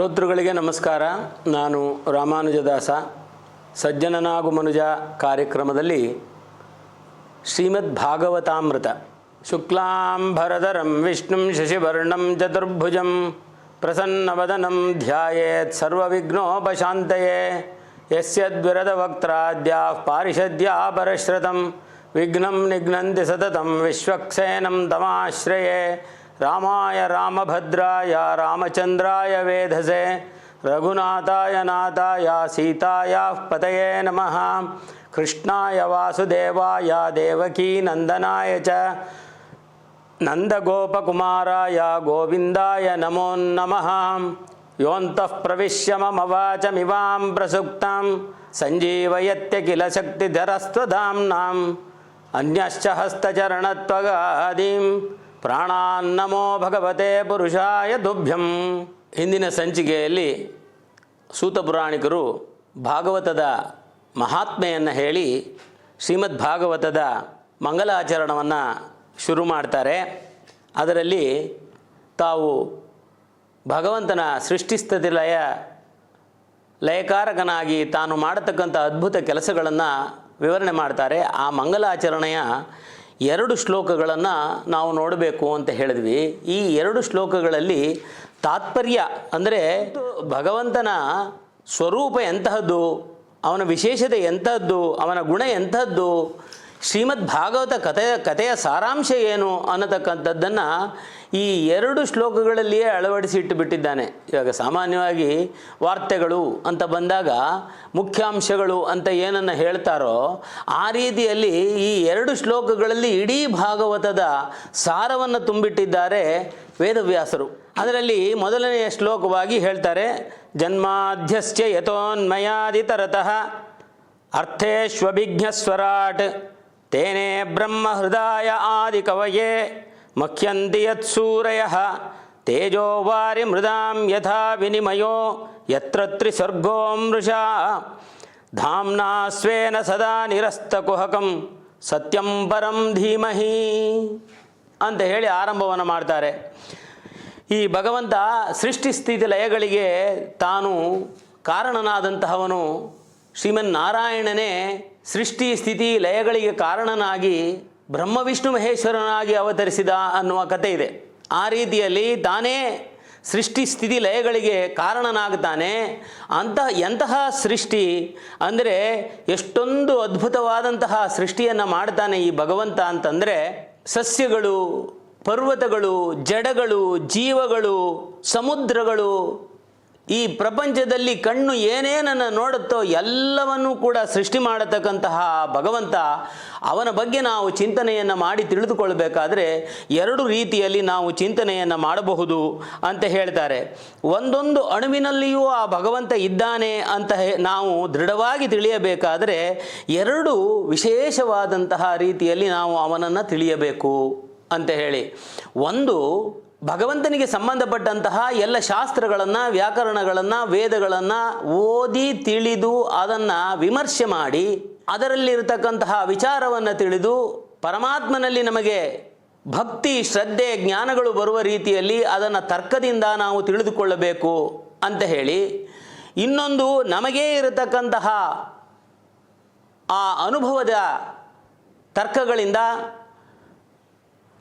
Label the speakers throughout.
Speaker 1: ಶ್ರೋತೃಗಳಿಗೆ ನಮಸ್ಕಾರ. ನಾನು ರಾಮಾನುಜದಾಸ. ಸಜ್ಜನನಾಗು ಮನುಜ ಕಾರ್ಯಕ್ರಮದಲ್ಲಿ ಶ್ರೀಮದ್ ಭಾಗವತಾಮೃತ ಶುಕ್ಲಾಂಬರಧರಂ ವಿಷ್ಣುಂ ಶಶಿವರ್ಣಂ ಚತುರ್ಭುಜಂ ಪ್ರಸನ್ನವದನಂ ಧ್ಯಾಯೇತ್ ಸರ್ವವಿಘ್ನೋಪಶಾಂತಯೇ. ಯಸ್ಯದ್ವಿರದವಕ್ತ್ರಾದ್ಯಾ ಪಾರಿಷದ್ಯಾ ಪರಶ್ರತಂ ವಿಘ್ನಂ ನಿಘ್ನಂತಿ ಸತತಂ ವಿಶ್ವಕ್ಸೇನಂ ತಮಾಶ್ರಯೇ. रामाय रामभद्राय रामचंद्राय वेधसे, रघुनाथाय नाथाय, सीतायाः पतये नमः। कृष्णाय वासुदेवाय देवकीनन्दनाय च नन्दगोपकुमाराय गोविन्दाय नमो नमः। योऽन्तः प्रविश्य ममवाचमिवां प्रसुप्तां सञ्जीवयत्य किल शक्तिधरस्त्वधाम्नाम्, अन्यश्च हस्तचरणत्वगादीं ಪ್ರಾಣಾನ್ನಮೋ ಭಗವತೆ ಪುರುಷಾಯ ದುಭ್ಯಂ. ಹಿಂದಿನ ಸಂಚಿಕೆಯಲ್ಲಿ ಸೂತ ಪುರಾಣಿಕರು ಭಾಗವತದ ಮಹಾತ್ಮೆಯನ್ನು ಹೇಳಿ ಶ್ರೀಮದ್ ಭಾಗವತದ ಮಂಗಲಾಚರಣವನ್ನು ಶುರು ಮಾಡ್ತಾರೆ. ಅದರಲ್ಲಿ ತಾವು ಭಗವಂತನ ಸೃಷ್ಟಿಸ್ಥಿತಿ ಲಯ ಲಯಕಾರಕನಾಗಿ ತಾನು ಮಾಡತಕ್ಕಂಥ ಅದ್ಭುತ ಕೆಲಸಗಳನ್ನು ವಿವರಣೆ ಮಾಡ್ತಾರೆ. ಆ ಮಂಗಲಾಚರಣೆಯ ಎರಡು ಶ್ಲೋಕಗಳನ್ನು ನಾವು ನೋಡಬೇಕು ಅಂತ ಹೇಳಿದ್ವಿ. ಈ ಎರಡು ಶ್ಲೋಕಗಳಲ್ಲಿ ತಾತ್ಪರ್ಯ ಅಂದರೆ ಭಗವಂತನ ಸ್ವರೂಪ ಎಂತಹದ್ದು, ಅವನ ವಿಶೇಷತೆ ಎಂಥದ್ದು ಅವನ ಗುಣ ಎಂಥದ್ದು ಶ್ರೀಮದ್ ಭಾಗವತ ಕಥೆಯ ಕಥೆಯ ಸಾರಾಂಶ ಏನು ಅನ್ನತಕ್ಕಂಥದ್ದನ್ನು ಈ ಎರಡು ಶ್ಲೋಕಗಳಲ್ಲಿಯೇ ಅಳವಡಿಸಿ ಇಟ್ಟುಬಿಟ್ಟಿದ್ದಾನೆ. ಇವಾಗ ಸಾಮಾನ್ಯವಾಗಿ ವಾರ್ತೆಗಳು ಅಂತ ಬಂದಾಗ ಮುಖ್ಯಾಂಶಗಳು ಅಂತ ಏನನ್ನು ಹೇಳ್ತಾರೋ ಆ ರೀತಿಯಲ್ಲಿ ಈ ಎರಡು ಶ್ಲೋಕಗಳಲ್ಲಿ ಇಡೀ ಭಾಗವತದ ಸಾರವನ್ನು ತುಂಬಿಟ್ಟಿದ್ದಾರೆ ವೇದವ್ಯಾಸರು. ಅದರಲ್ಲಿ ಮೊದಲನೆಯ ಶ್ಲೋಕವಾಗಿ ಹೇಳ್ತಾರೆ ಜನ್ಮಾಧ್ಯಸ್ಯ ಯಥೋನ್ಮಯಾದಿತರತಃ ಅರ್ಥೇಶ್ವಭಿಜ್ಞಸ್ವರಾಟ್ ತೇನೇ ಬ್ರಹ್ಮ ಹೃದಯ ಆದಿ ಕವಯೇ ಮಖ್ಯಂತಿ ಯತ್ಸೂರಯ ತೇಜೋ ವಾರಿ ಮೃದಾಂ ಯಥಾ ವಿನಿಮಯೋ ಯತ್ರ ತ್ರಿಸರ್ಗೋ ಮೃಷಾ ಧಾಮ್ನಾ ಸ್ವೇನ ಸದಾ ನಿರಸ್ತಕುಹಕಂ ಸತ್ಯಂ ಪರಂ ಧೀಮಹಿ ಅಂತ ಹೇಳಿ ಆರಂಭವನ್ನು ಮಾಡ್ತಾರೆ. ಈ ಭಗವಂತ ಸೃಷ್ಟಿ ಸ್ಥಿತಿ ಲಯಗಳಿಗೆ ತಾನು ಕಾರಣನಾದಂತಹವನು ಶ್ರೀಮನ್ನಾರಾಯಣನೇ ಸೃಷ್ಟಿ ಸ್ಥಿತಿ ಲಯಗಳಿಗೆ ಕಾರಣನಾಗಿ ಬ್ರಹ್ಮ ವಿಷ್ಣು ಮಹೇಶ್ವರನಾಗಿ ಅವತರಿಸಿದ ಅನ್ನುವ ಕಥೆ ಇದೆ. ಆ ರೀತಿಯಲ್ಲಿ ತಾನೇ ಸೃಷ್ಟಿ ಸ್ಥಿತಿ ಲಯಗಳಿಗೆ ಕಾರಣನಾಗ್ತಾನೆ. ಅಂತಹ ಎಂತಹ ಸೃಷ್ಟಿ ಅಂದರೆ ಎಷ್ಟೊಂದು ಅದ್ಭುತವಾದಂತಹ ಸೃಷ್ಟಿಯನ್ನು ಮಾಡ್ತಾನೆ ಈ ಭಗವಂತ ಅಂತಂದರೆ ಸಸ್ಯಗಳು, ಪರ್ವತಗಳು, ಜಡಗಳು, ಜೀವಗಳು, ಸಮುದ್ರಗಳು ಈ ಪ್ರಪಂಚದಲ್ಲಿ ಕಣ್ಣು ಏನೇನನ್ನು ನೋಡುತ್ತೋ ಎಲ್ಲವನ್ನೂ ಕೂಡ ಸೃಷ್ಟಿ ಮಾಡತಕ್ಕಂತಹ ಭಗವಂತ, ಅವನ ಬಗ್ಗೆ ನಾವು ಚಿಂತನೆಯನ್ನು ಮಾಡಿ ತಿಳಿದುಕೊಳ್ಬೇಕಾದ್ರೆ ಎರಡು ರೀತಿಯಲ್ಲಿ ನಾವು ಚಿಂತನೆಯನ್ನು ಮಾಡಬಹುದು ಅಂತ ಹೇಳ್ತಾರೆ. ಒಂದೊಂದು ಅಣುವಿನಲ್ಲಿಯೂ ಆ ಭಗವಂತ ಇದ್ದಾನೆ ಅಂತ ನಾವು ದೃಢವಾಗಿ ತಿಳಿಯಬೇಕಾದರೆ ಎರಡು ವಿಶೇಷವಾದಂತಹ ರೀತಿಯಲ್ಲಿ ನಾವು ಅವನನ್ನು ತಿಳಿಯಬೇಕು ಅಂತ ಹೇಳಿ. ಒಂದು ಭಗವಂತನಿಗೆ ಸಂಬಂಧಪಟ್ಟಂತಹ ಎಲ್ಲ ಶಾಸ್ತ್ರಗಳನ್ನು, ವ್ಯಾಕರಣಗಳನ್ನು, ವೇದಗಳನ್ನು ಓದಿ ತಿಳಿದು ಅದನ್ನು ವಿಮರ್ಶೆ ಮಾಡಿ, ಅದರಲ್ಲಿರತಕ್ಕಂತಹ ವಿಚಾರವನ್ನು ತಿಳಿದು ಪರಮಾತ್ಮನಲ್ಲಿ ನಮಗೆ ಭಕ್ತಿ, ಶ್ರದ್ಧೆ, ಜ್ಞಾನಗಳು ಬರುವ ರೀತಿಯಲ್ಲಿ ಅದನ್ನು ತರ್ಕದಿಂದ ನಾವು ತಿಳಿದುಕೊಳ್ಳಬೇಕು ಅಂತ ಹೇಳಿ, ಇನ್ನೊಂದು ನಮಗೇ ಇರತಕ್ಕಂತಹ ಆ ಅನುಭವದ ತರ್ಕಗಳಿಂದ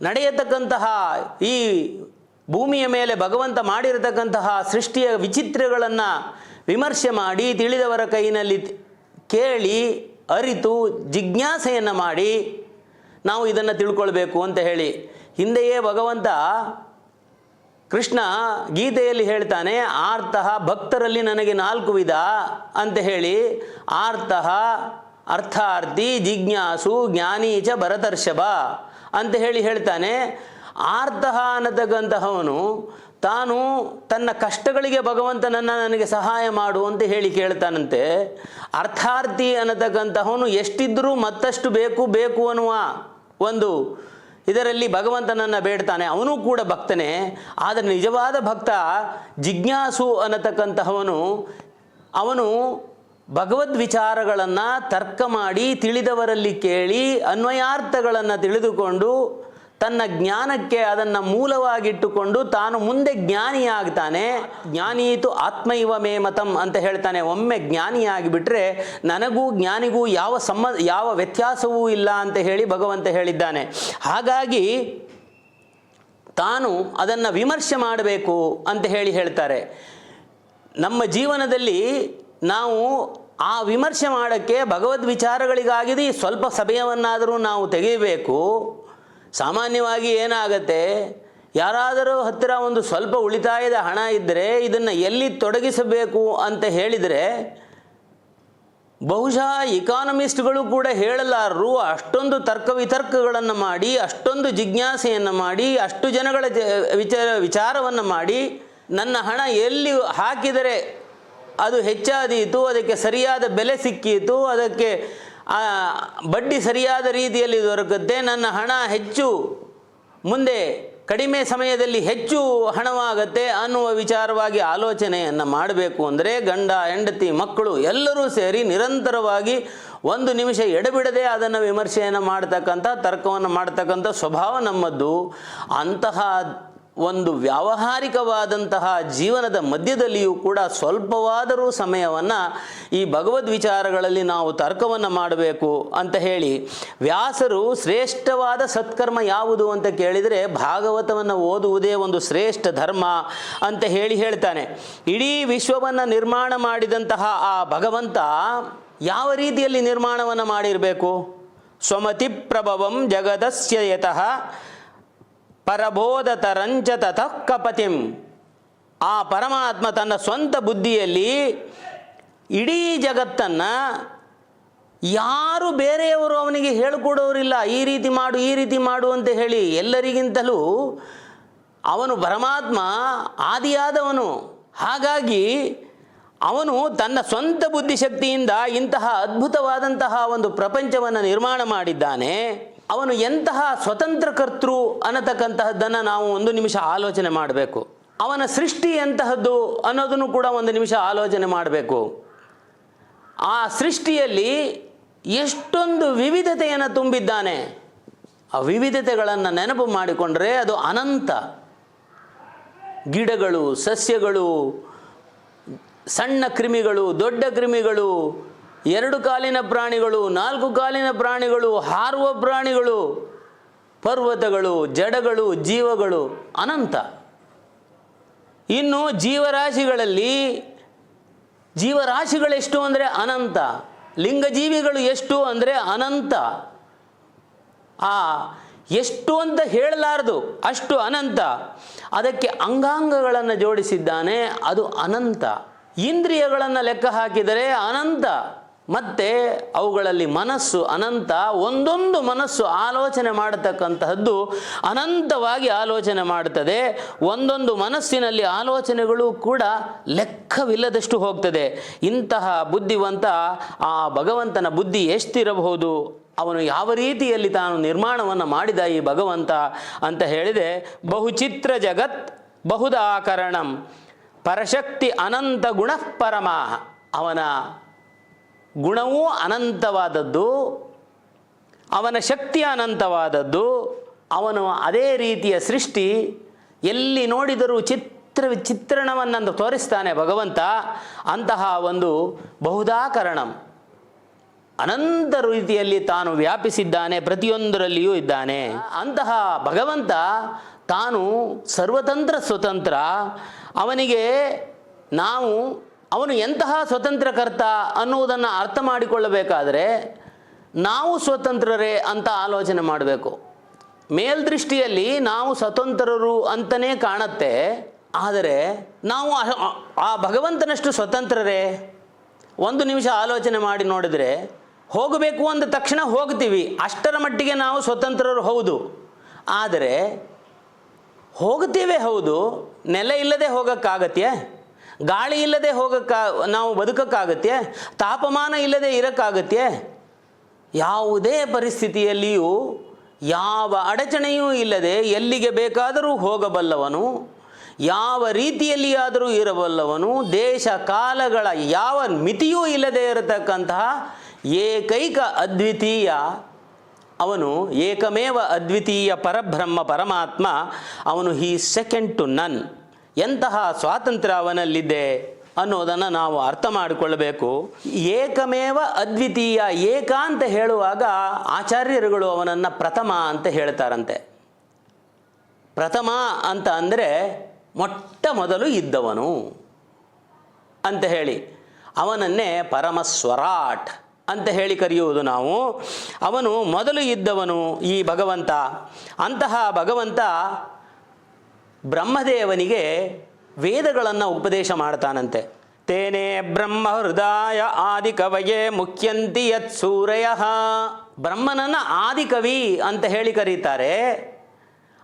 Speaker 1: ನಡೆಯತಕ್ಕಂತಹ ಈ ಭೂಮಿಯ ಮೇಲೆ ಭಗವಂತ ಮಾಡಿರತಕ್ಕಂತಹ ಸೃಷ್ಟಿಯ ವಿಚಿತ್ರಗಳನ್ನು ವಿಮರ್ಶೆ ಮಾಡಿ ತಿಳಿದವರ ಕೈನಲ್ಲಿ ಕೇಳಿ ಅರಿತು ಜಿಜ್ಞಾಸೆಯನ್ನು ಮಾಡಿ ನಾವು ಇದನ್ನು ತಿಳ್ಕೊಳ್ಬೇಕು ಅಂತ ಹೇಳಿ. ಹಿಂದೆಯೇ ಭಗವಂತ ಕೃಷ್ಣ ಗೀತೆಯಲ್ಲಿ ಹೇಳ್ತಾನೆ, ಆರ್ತಃ ಭಕ್ತರಲ್ಲಿ ನನಗೆ ನಾಲ್ಕು ವಿಧ ಅಂತ ಹೇಳಿ. ಆರ್ತಃ ಅರ್ಥಾರ್ಥಿ ಜಿಜ್ಞಾಸು, ಜ್ಞಾನೀಚ, ಭರತರ್ಷಭ. ಅಂತ ಹೇಳಿ ಹೇಳ್ತಾನೆ ಆರ್ತಃ ಅನ್ನತಕ್ಕಂತಹವನು ತಾನು ತನ್ನ ಕಷ್ಟಗಳಿಗೆ ಭಗವಂತನನ್ನು ನನಗೆ ಸಹಾಯ ಮಾಡು ಅಂತ ಹೇಳಿ ಕೇಳ್ತಾನಂತೆ. ಅರ್ಥಾರ್ಥಿ ಅನ್ನತಕ್ಕಂತಹವನು ಎಷ್ಟಿದ್ದರೂ ಮತ್ತಷ್ಟು ಬೇಕು ಬೇಕು ಅನ್ನುವ ಒಂದು ಇದರಲ್ಲಿ ಭಗವಂತನನ್ನು ಬೇಡ್ತಾನೆ. ಅವನು ಕೂಡ ಭಕ್ತನೇ, ಆದರೆ ನಿಜವಾದ ಭಕ್ತ ಜಿಜ್ಞಾಸು ಅನ್ನತಕ್ಕಂತಹವನು, ಅವನು ಭಗವದ್ ವಿಚಾರಗಳನ್ನು ತರ್ಕ ಮಾಡಿ ತಿಳಿದವರಲ್ಲಿ ಕೇಳಿ ಅನ್ವಯಾರ್ಥಗಳನ್ನು ತಿಳಿದುಕೊಂಡು ತನ್ನ ಜ್ಞಾನಕ್ಕೆ ಅದನ್ನು ಮೂಲವಾಗಿಟ್ಟುಕೊಂಡು ತಾನು ಮುಂದೆ ಜ್ಞಾನಿಯಾಗ್ತಾನೆ ಜ್ಞಾನೀತು ಆತ್ಮೈವ ಮೇ ಮತಂ ಅಂತ ಹೇಳ್ತಾನೆ. ಒಮ್ಮೆ ಜ್ಞಾನಿಯಾಗಿಬಿಟ್ರೆ ನನಗೂ ಜ್ಞಾನಿಗೂ ಯಾವ ಸಮ್ಮ ಯಾವ ವ್ಯತ್ಯಾಸವೂ ಇಲ್ಲ ಅಂತ ಹೇಳಿ ಭಗವಂತ ಹೇಳಿದ್ದಾನೆ. ಹಾಗಾಗಿ ತಾನು ಅದನ್ನು ವಿಮರ್ಶೆ ಮಾಡಬೇಕು ಅಂತ ಹೇಳಿ ಹೇಳ್ತಾರೆ. ನಮ್ಮ ಜೀವನದಲ್ಲಿ ನಾವು ಆ ವಿಮರ್ಶೆ ಮಾಡೋಕ್ಕೆ ಭಗವದ್ ವಿಚಾರಗಳಿಗಾಗಿದೆ ಸ್ವಲ್ಪ ಸಮಯವನ್ನಾದರೂ ನಾವು ತೆಗೆಯಬೇಕು. ಸಾಮಾನ್ಯವಾಗಿ ಏನಾಗತ್ತೆ? ಯಾರಾದರೂ ಹತ್ತಿರ ಒಂದು ಸ್ವಲ್ಪ ಉಳಿತಾಯದ ಹಣ ಇದ್ದರೆ ಇದನ್ನು ಎಲ್ಲಿ ತೊಡಗಿಸಬೇಕು ಅಂತ ಹೇಳಿದರೆ ಬಹುಶಃ ಇಕಾನಮಿಸ್ಟ್ಗಳು ಕೂಡ ಹೇಳಲಾರರು ಅಷ್ಟೊಂದು ತರ್ಕ ವಿತರ್ಕಗಳನ್ನು ಮಾಡಿ, ಅಷ್ಟೊಂದು ಜಿಜ್ಞಾಸೆಯನ್ನು ಮಾಡಿ, ಅಷ್ಟು ಜನಗಳ ವಿಚಾರ ವಿಚಾರವನ್ನು ಮಾಡಿ ನನ್ನ ಹಣ ಎಲ್ಲಿ ಹಾಕಿದರೆ ಅದು ಹೆಚ್ಚಾದೀತು, ಅದಕ್ಕೆ ಸರಿಯಾದ ಬೆಲೆ ಸಿಕ್ಕಿತು, ಅದಕ್ಕೆ ಬಡ್ಡಿ ಸರಿಯಾದ ರೀತಿಯಲ್ಲಿ ದೊರಕುತ್ತೆ. ನನ್ನ ಹಣ ಹೆಚ್ಚು, ಮುಂದೆ ಕಡಿಮೆ ಸಮಯದಲ್ಲಿ ಹೆಚ್ಚು ಹಣವಾಗತ್ತೆ ಅನ್ನುವ ವಿಚಾರವಾಗಿ ಆಲೋಚನೆಯನ್ನು ಮಾಡಬೇಕು ಅಂದರೆ ಗಂಡ, ಹೆಂಡತಿ, ಮಕ್ಕಳು ಎಲ್ಲರೂ ಸೇರಿ ನಿರಂತರವಾಗಿ ಒಂದು ನಿಮಿಷ ಎಡಬಿಡದೆ ಅದನ್ನು ವಿಮರ್ಶೆಯನ್ನು ಮಾಡ್ತಕ್ಕಂಥ, ತರ್ಕವನ್ನು ಮಾಡ್ತಕ್ಕಂಥ ಸ್ವಭಾವ ನಮ್ಮದ್ದು. ಅಂತಹ ಒಂದು ವ್ಯಾವಹಾರಿಕವಾದಂತಹ ಜೀವನದ ಮಧ್ಯದಲ್ಲಿಯೂ ಕೂಡ ಸ್ವಲ್ಪವಾದರೂ ಸಮಯವನ್ನು ಈ ಭಗವದ್ ವಿಚಾರಗಳಲ್ಲಿ ನಾವು ತರ್ಕವನ್ನು ಮಾಡಬೇಕು ಅಂತ ಹೇಳಿ ವ್ಯಾಸರು ಶ್ರೇಷ್ಠವಾದ ಸತ್ಕರ್ಮ ಯಾವುದು ಅಂತ ಕೇಳಿದರೆ ಭಾಗವತವನ್ನು ಓದುವುದೇ ಒಂದು ಶ್ರೇಷ್ಠ ಧರ್ಮ ಅಂತ ಹೇಳಿ ಹೇಳ್ತಾನೆ. ಇಡೀ ವಿಶ್ವವನ್ನು ನಿರ್ಮಾಣ ಮಾಡಿದಂತಹ ಆ ಭಗವಂತ ಯಾವ ರೀತಿಯಲ್ಲಿ ನಿರ್ಮಾಣವನ್ನು ಮಾಡಿರಬೇಕು? ಸ್ವಮತಿ ಪ್ರಭವಂ ಜಗದಸ್ಯ ಯತಃ ಪರಬೋಧತರಂಚ ತತಃ ಆ ಪರಮಾತ್ಮ ತನ್ನ ಸ್ವಂತ ಬುದ್ಧಿಯಲ್ಲಿ ಇಡೀ ಜಗತ್ತನ್ನು ಯಾರು ಬೇರೆಯವರು ಅವನಿಗೆ ಹೇಳಿಕೊಡೋರಿಲ್ಲ, ಈ ರೀತಿ ಮಾಡು, ಈ ರೀತಿ ಮಾಡು ಅಂತ ಹೇಳಿ ಎಲ್ಲರಿಗಿಂತಲೂ ಅವನು ಪರಮಾತ್ಮ, ಆದಿಯಾದವನು. ಹಾಗಾಗಿ ಅವನು ತನ್ನ ಸ್ವಂತ ಬುದ್ಧಿಶಕ್ತಿಯಿಂದ ಇಂತಹ ಅದ್ಭುತವಾದಂತಹ ಒಂದು ಪ್ರಪಂಚವನ್ನು ನಿರ್ಮಾಣ ಮಾಡಿದ್ದಾನೆ. ಅವನು ಎಂತಹ ಸ್ವತಂತ್ರ ಕರ್ತೃ ಅನ್ನತಕ್ಕಂತಹದ್ದನ್ನು ನಾವು ಒಂದು ನಿಮಿಷ ಆಲೋಚನೆ ಮಾಡಬೇಕು. ಅವನ ಸೃಷ್ಟಿ ಎಂತಹದ್ದು ಅನ್ನೋದನ್ನು ಕೂಡ ಒಂದು ನಿಮಿಷ ಆಲೋಚನೆ ಮಾಡಬೇಕು. ಆ ಸೃಷ್ಟಿಯಲ್ಲಿ ಎಷ್ಟೊಂದು ವಿವಿಧತೆಯನ್ನು ತುಂಬಿದ್ದಾನೆ. ಆ ವಿವಿಧತೆಗಳನ್ನು ನೆನಪು ಮಾಡಿಕೊಂಡ್ರೆ ಅದು ಅನಂತ. ಗಿಡಗಳು, ಸಸ್ಯಗಳು, ಸಣ್ಣ ಕ್ರಿಮಿಗಳು, ದೊಡ್ಡ ಕ್ರಿಮಿಗಳು ಎರಡು ಕಾಲಿನ ಪ್ರಾಣಿಗಳು, ನಾಲ್ಕು ಕಾಲಿನ ಪ್ರಾಣಿಗಳು, ಹಾರುವ ಪ್ರಾಣಿಗಳು, ಪರ್ವತಗಳು, ಜಡಗಳು, ಜೀವಗಳು ಅನಂತ. ಇನ್ನು ಜೀವರಾಶಿಗಳಲ್ಲಿ ಜೀವರಾಶಿಗಳೆಷ್ಟು ಅಂದರೆ ಅನಂತ, ಲಿಂಗಜೀವಿಗಳು ಎಷ್ಟು ಅಂದರೆ ಅನಂತ. ಆ, ಎಷ್ಟು ಅಂತ ಹೇಳಲಾರದು, ಅಷ್ಟು ಅನಂತ. ಅದಕ್ಕೆ ಅಂಗಾಂಗಗಳನ್ನು ಜೋಡಿಸಿದ್ದಾನೆ, ಅದು ಅನಂತ. ಇಂದ್ರಿಯಗಳನ್ನು ಲೆಕ್ಕ ಹಾಕಿದರೆ ಅನಂತ. ಮತ್ತೆ ಅವುಗಳಲ್ಲಿ ಮನಸ್ಸು ಅನಂತ ಒಂದೊಂದು ಮನಸ್ಸು ಆಲೋಚನೆ ಮಾಡತಕ್ಕಂತಹದ್ದು ಅನಂತವಾಗಿ ಆಲೋಚನೆ ಮಾಡುತ್ತದೆ ಒಂದೊಂದು ಮನಸ್ಸಿನಲ್ಲಿ ಆಲೋಚನೆಗಳು ಕೂಡ ಲೆಕ್ಕವಿಲ್ಲದಷ್ಟು ಹೋಗ್ತದೆ. ಇಂತಹ ಬುದ್ಧಿವಂತ ಆ ಭಗವಂತನ ಬುದ್ಧಿ ಎಷ್ಟಿರಬಹುದು? ಅವನು ಯಾವ ರೀತಿಯಲ್ಲಿ ತಾನು ನಿರ್ಮಾಣವನ್ನು ಮಾಡಿದ ಈ ಭಗವಂತ ಅಂತ ಹೇಳಿದೆ. ಬಹುಚಿತ್ರ ಜಗತ್ ಬಹುದಾಕರಣಂ ಪರಶಕ್ತಿ ಅನಂತ ಗುಣ ಪರಮಾ ಅವನ ಗುಣವೂ ಅನಂತವಾದದ್ದು, ಅವನ ಶಕ್ತಿ ಅನಂತವಾದದ್ದು, ಅವನು ಅದೇ ರೀತಿಯ ಸೃಷ್ಟಿ, ಎಲ್ಲಿ ನೋಡಿದರೂ ಚಿತ್ರ ಚಿತ್ರಣವನ್ನು ತೋರಿಸ್ತಾನೆ ಭಗವಂತ, ಅಂತಹ ಒಂದು ಬಹುದಾಕರಣಂ. ಅನಂತ ರೀತಿಯಲ್ಲಿ ತಾನು ವ್ಯಾಪಿಸಿದ್ದಾನೆ, ಪ್ರತಿಯೊಂದರಲ್ಲಿಯೂ ಇದ್ದಾನೆ. ಅಂತಹ ಭಗವಂತ ತಾನು ಸರ್ವತಂತ್ರ ಸ್ವತಂತ್ರ, ಅವನಿಗೆ ನಾವು ಅವನು ಎಂತಹ ಸ್ವತಂತ್ರಕರ್ತ ಅನ್ನುವುದನ್ನು ಅರ್ಥ ಮಾಡಿಕೊಳ್ಳಬೇಕಾದರೆ ನಾವು ಸ್ವತಂತ್ರರೇ ಅಂತ ಆಲೋಚನೆ ಮಾಡಬೇಕು. ಮೇಲ್ದೃಷ್ಟಿಯಲ್ಲಿ ನಾವು ಸ್ವತಂತ್ರರು ಅಂತಲೇ ಕಾಣತ್ತೆ. ಆದರೆ ನಾವು ಆ- ಭಗವಂತನಷ್ಟು ಸ್ವತಂತ್ರರೇ? ಒಂದು ನಿಮಿಷ ಆಲೋಚನೆ ಮಾಡಿ ನೋಡಿದರೆ ಹೋಗಬೇಕು ಅಂದ ತಕ್ಷಣ ಹೋಗ್ತೀವಿ. ಅಷ್ಟರ ಮಟ್ಟಿಗೆ ನಾವು ಸ್ವತಂತ್ರರು ಹೌದು. ಆದರೆ ಹೋಗ್ತೀವಿ ಹೌದು. ನೆಲೆ ಇಲ್ಲದೆ ಹೋಗೋಕ್ಕಾಗತ್ಯೆ? ಗಾಳಿ ಇಲ್ಲದೆ ಹೋಗಕ್ಕ ನಾವು ಬದುಕಕ್ಕಾಗತ್ತೆ ತಾಪಮಾನ ಇಲ್ಲದೆ ಇರೋಕ್ಕಾಗತ್ತೆ ಯಾವುದೇ ಪರಿಸ್ಥಿತಿಯಲ್ಲಿಯೂ ಯಾವ ಅಡಚಣೆಯೂ ಇಲ್ಲದೆ ಎಲ್ಲಿಗೆ ಬೇಕಾದರೂ ಹೋಗಬಲ್ಲವನು, ಯಾವ ರೀತಿಯಲ್ಲಿಯಾದರೂ ಇರಬಲ್ಲವನು, ದೇಶ ಕಾಲಗಳ ಯಾವ ಮಿತಿಯೂ ಇಲ್ಲದೆ ಇರತಕ್ಕಂತಹ ಏಕೈಕ ಅದ್ವಿತೀಯ ಅವನು ಏಕಮೇವ ಅದ್ವಿತೀಯ ಪರಬ್ರಹ್ಮ ಪರಮಾತ್ಮ, ಅವನು ಹೀ ಸೆಕೆಂಡ್ ಟು ನನ್. ಎಂತಹ ಸ್ವಾತಂತ್ರ್ಯ ಅವನಲ್ಲಿದೆ ಅನ್ನೋದನ್ನು ನಾವು ಅರ್ಥ ಮಾಡಿಕೊಳ್ಳಬೇಕು. ಏಕಮೇವ ಅದ್ವಿತೀಯ ಏಕ ಅಂತ ಹೇಳುವಾಗ ಆಚಾರ್ಯರುಗಳು ಅವನನ್ನು ಪ್ರಥಮ ಅಂತ ಹೇಳ್ತಾರಂತೆ. ಪ್ರಥಮ ಅಂತ ಅಂದರೆ ಮೊಟ್ಟ ಮೊದಲು ಇದ್ದವನು ಅಂತ ಹೇಳಿ. ಅವನನ್ನೇ ಪರಮಸ್ವರಾಟ್ ಅಂತ ಹೇಳಿ ಕರೆಯುವುದು ನಾವು. ಅವನು ಮೊದಲು ಇದ್ದವನು ಈ ಭಗವಂತ. ಅಂತಹ ಭಗವಂತ ಬ್ರಹ್ಮದೇವನಿಗೆ ವೇದಗಳನ್ನು ಉಪದೇಶ ಮಾಡ್ತಾನಂತೆ. ತೇನೇ ಬ್ರಹ್ಮ ಹೃದಯ ಆದಿಕವಯೇ ಮುಖ್ಯಂತಿ ಯತ್ ಸೂರಯ. ಬ್ರಹ್ಮನನ್ನು ಆದಿಕವಿ ಅಂತ ಹೇಳಿ ಕರೀತಾರೆ.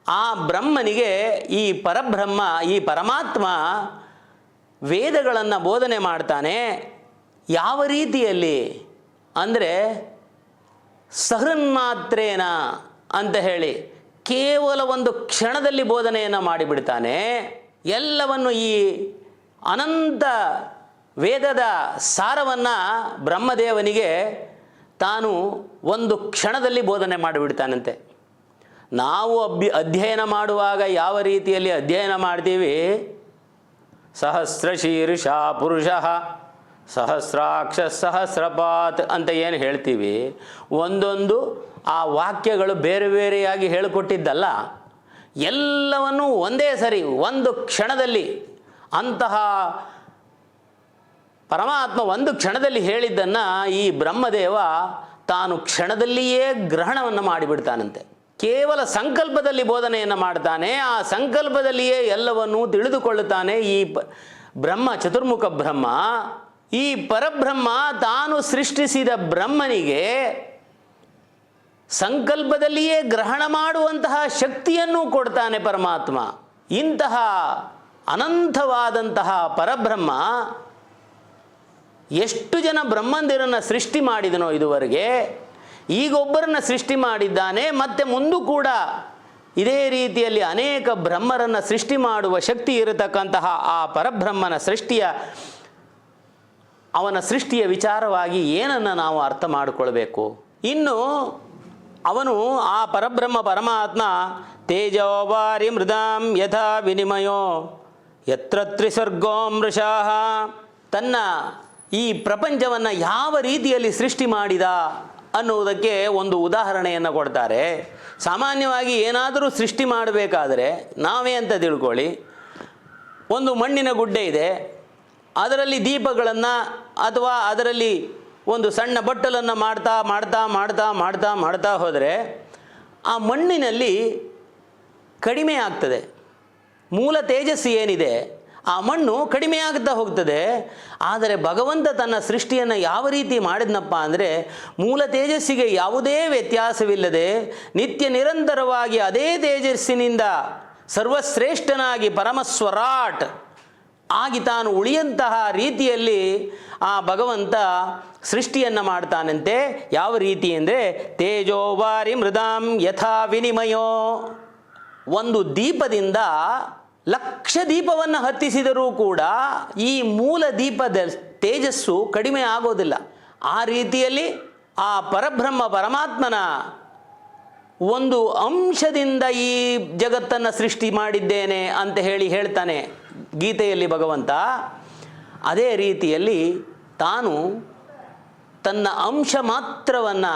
Speaker 1: ಆ ಬ್ರಹ್ಮನಿಗೆ ಈ ಪರಬ್ರಹ್ಮ, ಈ ಪರಮಾತ್ಮ ವೇದಗಳನ್ನು ಬೋಧನೆ ಮಾಡ್ತಾನೆ. ಯಾವ ರೀತಿಯಲ್ಲಿ? ಅಂದರೆ ಸಹೃನ್ಮಾತ್ರೇನ ಅಂತ ಹೇಳಿ. ಕೇವಲ ಒಂದು ಕ್ಷಣದಲ್ಲಿ ಬೋಧನೆಯನ್ನು ಮಾಡಿಬಿಡ್ತಾನೆ. ಎಲ್ಲವನ್ನು ಈ ಅನಂತ ವೇದದ ಸಾರವನ್ನು ಬ್ರಹ್ಮದೇವನಿಗೆ ತಾನು ಒಂದು ಕ್ಷಣದಲ್ಲಿ ಬೋಧನೆ ಮಾಡಿಬಿಡ್ತಾನಂತೆ. ನಾವು ಅಭ್ಯ, ಅಧ್ಯಯನ ಮಾಡುವಾಗ ಯಾವ ರೀತಿಯಲ್ಲಿ ಅಧ್ಯಯನ ಮಾಡ್ತೀವಿ? ಸಹಸ್ರ ಶೀರ್ಷ ಪುರುಷ, ಸಹಸ್ರಾಕ್ಷ ಸಹಸ್ರಪಾತ್ ಅಂತ ಏನು ಹೇಳ್ತೀವಿ? ಒಂದೊಂದು ಆ ವಾಕ್ಯಗಳು ಬೇರೆ ಬೇರೆಯಾಗಿ ಹೇಳಿಕೊಟ್ಟಿದ್ದಲ್ಲ, ಎಲ್ಲವನ್ನೂ ಒಂದೇ ಸರಿ, ಒಂದು ಕ್ಷಣದಲ್ಲಿ, ಅಂತಹ ಪರಮಾತ್ಮ ಒಂದು ಕ್ಷಣದಲ್ಲಿ ಹೇಳಿದ್ದನ್ನು ಈ ಬ್ರಹ್ಮದೇವ ತಾನು ಕ್ಷಣದಲ್ಲಿಯೇ ಗ್ರಹಣವನ್ನು ಮಾಡಿಬಿಡ್ತಾನಂತೆ. ಕೇವಲ ಸಂಕಲ್ಪದಲ್ಲಿ ಬೋಧನೆಯನ್ನು ಮಾಡ್ತಾನೆ, ಆ ಸಂಕಲ್ಪದಲ್ಲಿಯೇ ಎಲ್ಲವನ್ನೂ ತಿಳಿದುಕೊಳ್ಳುತ್ತಾನೆ ಈ ಬ್ರಹ್ಮ, ಚತುರ್ಮುಖ ಬ್ರಹ್ಮ. ಈ ಪರಬ್ರಹ್ಮ ತಾನು ಸೃಷ್ಟಿಸಿದ ಬ್ರಹ್ಮನಿಗೆ ಸಂಕಲ್ಪದಲ್ಲಿಯೇ ಗ್ರಹಣ ಮಾಡುವಂತಹ ಶಕ್ತಿಯನ್ನು ಕೊಡ್ತಾನೆ ಪರಮಾತ್ಮ. ಇಂತಹ ಅನಂತವಾದಂತಹ ಪರಬ್ರಹ್ಮ ಎಷ್ಟು ಜನ ಬ್ರಹ್ಮಂದಿರನ್ನು ಸೃಷ್ಟಿ ಮಾಡಿದನೋ ಇದುವರೆಗೆ, ಈಗೊಬ್ಬರನ್ನು ಸೃಷ್ಟಿ ಮಾಡಿದ್ದಾನೆ, ಮತ್ತೆ ಮುಂದೂ ಕೂಡ ಇದೇ ರೀತಿಯಲ್ಲಿ ಅನೇಕ ಬ್ರಹ್ಮರನ್ನು ಸೃಷ್ಟಿ ಮಾಡುವ ಶಕ್ತಿ ಇರತಕ್ಕಂತಹ ಆ ಪರಬ್ರಹ್ಮನ ಸೃಷ್ಟಿಯ, ಅವನ ಸೃಷ್ಟಿಯ ವಿಚಾರವಾಗಿ ಏನನ್ನು ನಾವು ಅರ್ಥ ಮಾಡಿಕೊಳ್ಬೇಕು? ಇನ್ನು ಅವನು ಆ ಪರಬ್ರಹ್ಮ ಪರಮಾತ್ಮ, ತೇಜೋವಾರಿ ಮೃದಾಂ ಯಥಾ ವಿನಿಮಯೋ ಯತ್ರ ತ್ರಿಸರ್ಗೋ ಮೃಷಾಹ ತನ್ನ ಈ ಪ್ರಪಂಚವನ್ನು ಯಾವ ರೀತಿಯಲ್ಲಿ ಸೃಷ್ಟಿ ಮಾಡಿದ ಅನ್ನುವುದಕ್ಕೆ ಒಂದು ಉದಾಹರಣೆಯನ್ನು ಕೊಡ್ತಾರೆ. ಸಾಮಾನ್ಯವಾಗಿ ಏನಾದರೂ ಸೃಷ್ಟಿ ಮಾಡಬೇಕಾದರೆ ನಾವೇ ಅಂತ ತಿಳ್ಕೊಳ್ಳಿ. ಒಂದು ಮಣ್ಣಿನ ಗುಡ್ಡೆ ಇದೆ. ಅದರಲ್ಲಿ ದೀಪಗಳನ್ನು ಅಥವಾ ಅದರಲ್ಲಿ ಒಂದು ಸಣ್ಣ ಬಟ್ಟಲನ್ನು ಮಾಡ್ತಾ ಮಾಡ್ತಾ ಮಾಡ್ತಾ ಮಾಡ್ತಾ ಮಾಡ್ತಾ ಹೋದರೆ ಆ ಮಣ್ಣಿನಲ್ಲಿ ಕಡಿಮೆ ಆಗ್ತದೆ. ಮೂಲ ತೇಜಸ್ಸು ಏನಿದೆ, ಆ ಮಣ್ಣು ಕಡಿಮೆ ಆಗ್ತಾ ಹೋಗ್ತದೆ. ಆದರೆ ಭಗವಂತ ತನ್ನ ಸೃಷ್ಟಿಯನ್ನು ಯಾವ ರೀತಿ ಮಾಡಿದ್ನಪ್ಪ ಅಂದರೆ, ಮೂಲ ತೇಜಸ್ಸಿಗೆ ಯಾವುದೇ ವ್ಯತ್ಯಾಸವಿಲ್ಲದೆ ನಿತ್ಯ ನಿರಂತರವಾಗಿ ಅದೇ ತೇಜಸ್ಸಿನಿಂದ ಸರ್ವಶ್ರೇಷ್ಠನಾಗಿ ಪರಮಸ್ವರಾಟ್ ಆಗಿ ತಾನು ಉಳಿಯಂತಹ ರೀತಿಯಲ್ಲಿ ಆ ಭಗವಂತ ಸೃಷ್ಟಿಯನ್ನು ಮಾಡ್ತಾನಂತೆ. ಯಾವ ರೀತಿ ಅಂದರೆ ತೇಜೋವಾರಿ ಮೃದಾಂ ಯಥಾ ವಿನಿಮಯೋ. ಒಂದು ದೀಪದಿಂದ ಲಕ್ಷ ದೀಪವನ್ನು ಹತ್ತಿಸಿದರೂ ಕೂಡ ಈ ಮೂಲ ದೀಪದ ತೇಜಸ್ಸು ಕಡಿಮೆ ಆಗೋದಿಲ್ಲ. ಆ ರೀತಿಯಲ್ಲಿ ಆ ಪರಬ್ರಹ್ಮ ಪರಮಾತ್ಮನ ಒಂದು ಅಂಶದಿಂದ ಈ ಜಗತ್ತನ್ನು ಸೃಷ್ಟಿ ಮಾಡಿದ್ದೇನೆ ಅಂತ ಹೇಳಿ ಹೇಳ್ತಾನೆ ಗೀತೆಯಲ್ಲಿ ಭಗವಂತ. ಅದೇ ರೀತಿಯಲ್ಲಿ ತಾನು ತನ್ನ ಅಂಶ ಮಾತ್ರವನ್ನು,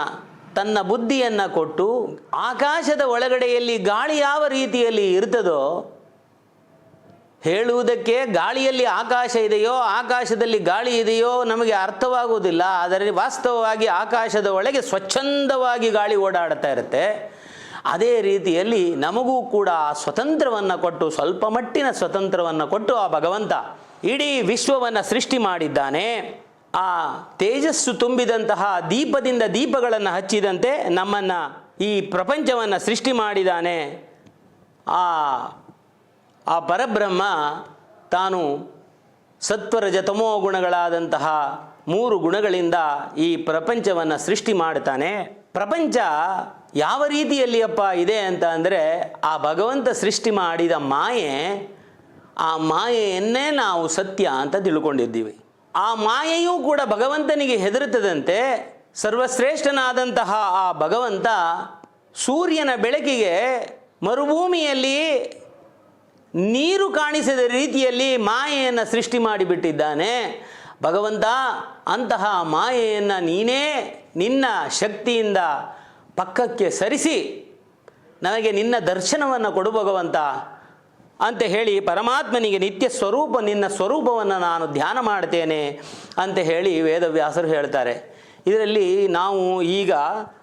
Speaker 1: ತನ್ನ ಬುದ್ಧಿಯನ್ನು ಕೊಟ್ಟು ಆಕಾಶದ ಒಳಗಡೆಯಲ್ಲಿ ಗಾಳಿ ಯಾವ ರೀತಿಯಲ್ಲಿ ಇರ್ತದೋ ಹೇಳುವುದಕ್ಕೆ ಗಾಳಿಯಲ್ಲಿ ಆಕಾಶ ಇದೆಯೋ, ಆಕಾಶದಲ್ಲಿ ಗಾಳಿ ಇದೆಯೋ ನಮಗೆ ಅರ್ಥವಾಗುವುದಿಲ್ಲ. ಆದರೆ ವಾಸ್ತವವಾಗಿ ಆಕಾಶದ ಒಳಗೆ ಸ್ವಚ್ಛಂದವಾಗಿ ಗಾಳಿ ಓಡಾಡ್ತಾ ಇರುತ್ತೆ. ಅದೇ ರೀತಿಯಲ್ಲಿ ನಮಗೂ ಕೂಡ ಸ್ವತಂತ್ರವನ್ನು ಕೊಟ್ಟು ಸ್ವಲ್ಪ ಮಟ್ಟಿನ ಸ್ವತಂತ್ರವನ್ನು ಕೊಟ್ಟು ಆ ಭಗವಂತ ಇಡೀ ವಿಶ್ವವನ್ನು ಸೃಷ್ಟಿ ಮಾಡಿದ್ದಾನೆ. ಆ ತೇಜಸ್ಸು ತುಂಬಿದಂತಹ ದೀಪದಿಂದ ದೀಪಗಳನ್ನು ಹಚ್ಚಿದಂತೆ ನಮ್ಮನ್ನು ಈ ಪ್ರಪಂಚವನ್ನು ಸೃಷ್ಟಿ ಮಾಡಿದಾನೆ. ಆ ಆ ಪರಬ್ರಹ್ಮ ತಾನು ಸತ್ವರಜ ತಮೋ ಗುಣಗಳಾದಂತಹ ಮೂರು ಗುಣಗಳಿಂದ ಈ ಪ್ರಪಂಚವನ್ನು ಸೃಷ್ಟಿ ಮಾಡ್ತಾನೆ. ಪ್ರಪಂಚ ಯಾವ ರೀತಿಯಲ್ಲಿ ಅಪ್ಪ ಇದೆ ಅಂತ ಅಂದರೆ ಆ ಭಗವಂತ ಸೃಷ್ಟಿ ಮಾಡಿದ ಮಾಯೆ, ಆ ಮಾಯೆಯನ್ನೇ ನಾವು ಸತ್ಯ ಅಂತ ತಿಳ್ಕೊಂಡಿದ್ದೀವಿ. ಆ ಮಾಯೆಯೂ ಕೂಡ ಭಗವಂತನಿಗೆ ಹೆದರುತ್ತದಂತೆ ಸರ್ವಶ್ರೇಷ್ಠನಾದಂತಹ ಆ ಭಗವಂತ ಸೂರ್ಯನ ಬೆಳಕಿಗೆ ಮರುಭೂಮಿಯಲ್ಲಿ ನೀರು ಕಾಣಿಸದ ರೀತಿಯಲ್ಲಿ ಮಾಯೆಯನ್ನು ಸೃಷ್ಟಿ ಮಾಡಿಬಿಟ್ಟಿದ್ದಾನೆ. ಭಗವಂತ, ಅಂತಹ ಮಾಯೆಯನ್ನು ನೀನೇ ನಿನ್ನ ಶಕ್ತಿಯಿಂದ ಪಕ್ಕಕ್ಕೆ ಸರಿಸಿ, ನನಗೆ ನಿನ್ನ ದರ್ಶನವನ್ನು ಕೊಡು ಭಗವಂತ. ಅಂತ ಹೇಳಿ ಪರಮಾತ್ಮನಿಗೆ ನಿತ್ಯ ಸ್ವರೂಪ, ನಿನ್ನ ಸ್ವರೂಪವನ್ನು ನಾನು ಧ್ಯಾನ ಮಾಡ್ತೇನೆ ಅಂತ ಹೇಳಿ ವೇದವ್ಯಾಸರು ಹೇಳ್ತಾರೆ. ಇದರಲ್ಲಿ ನಾವು ಈಗ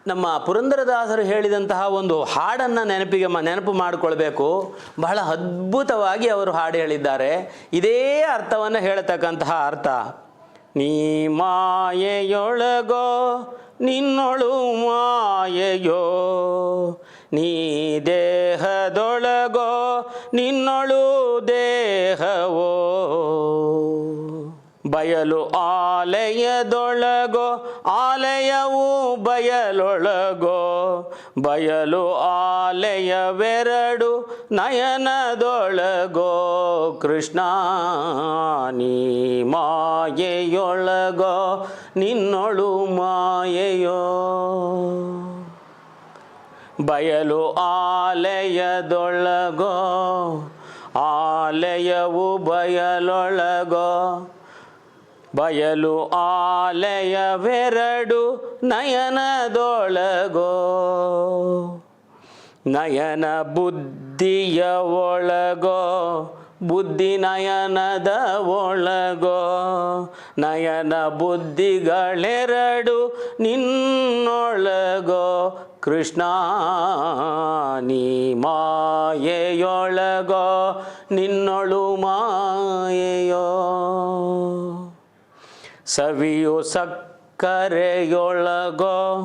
Speaker 1: ನಮ್ಮ ಪುರಂದರದಾಸರು ಹೇಳಿದಂತಹ ಒಂದು ಹಾಡನ್ನು ನೆನಪಿಗೆ ನೆನಪು ಮಾಡಿಕೊಳ್ಬೇಕು. ಬಹಳ ಅದ್ಭುತವಾಗಿ ಅವರು ಹಾಡು ಹೇಳಿದ್ದಾರೆ. ಇದೇ ಅರ್ಥವನ್ನು ಹೇಳತಕ್ಕಂತಹ ಅರ್ಥ. ನೀ ಮಾಯೆಯೊಳಗೋ, ನಿನ್ನೊಳು ಮಾಯೆಯೋ, ನೀ ದೇಹದೊಳಗೋ ನಿನ್ನೊಳು ದೇಹವೋ? ಬಯಲು ಆಲಯದೊಳಗೋ? ಆಲಯವು ಬಯಲೊಳಗೋ? ಬಯಲು ಆಲಯವೆರಡು ನಯನದೊಳಗೋ? ಕೃಷ್ಣ ನೀ ಮಾಯೆಯೊಳಗೋ? ನಿನ್ನೊಳು ಮಾಯೆಯೋ? ಬಯಲು ಆಲಯದೊಳಗೋ, ಆಲಯವು ಬಯಲೊಳಗೋ. ಬಯಲು ಆಲಯವೆರಡು ನಯನದೊಳಗೋ. ನಯನ ಬುದ್ಧಿಯ ಒಳಗೋ, ಬುದ್ಧಿ ನಯನದ ಒಳಗೋ. ನಯನ ಬುದ್ಧಿಗಳೆರಡು ನಿನ್ನೊಳಗೋ. ಕೃಷ್ಣ, ನೀ ಮಾಯೆಯೊಳಗೋ, ನಿನ್ನೊಳು ಮಾಯೆಯೋ. ಸವಿಯು ಸಕ್ಕರೆಯೊಳಗೋ,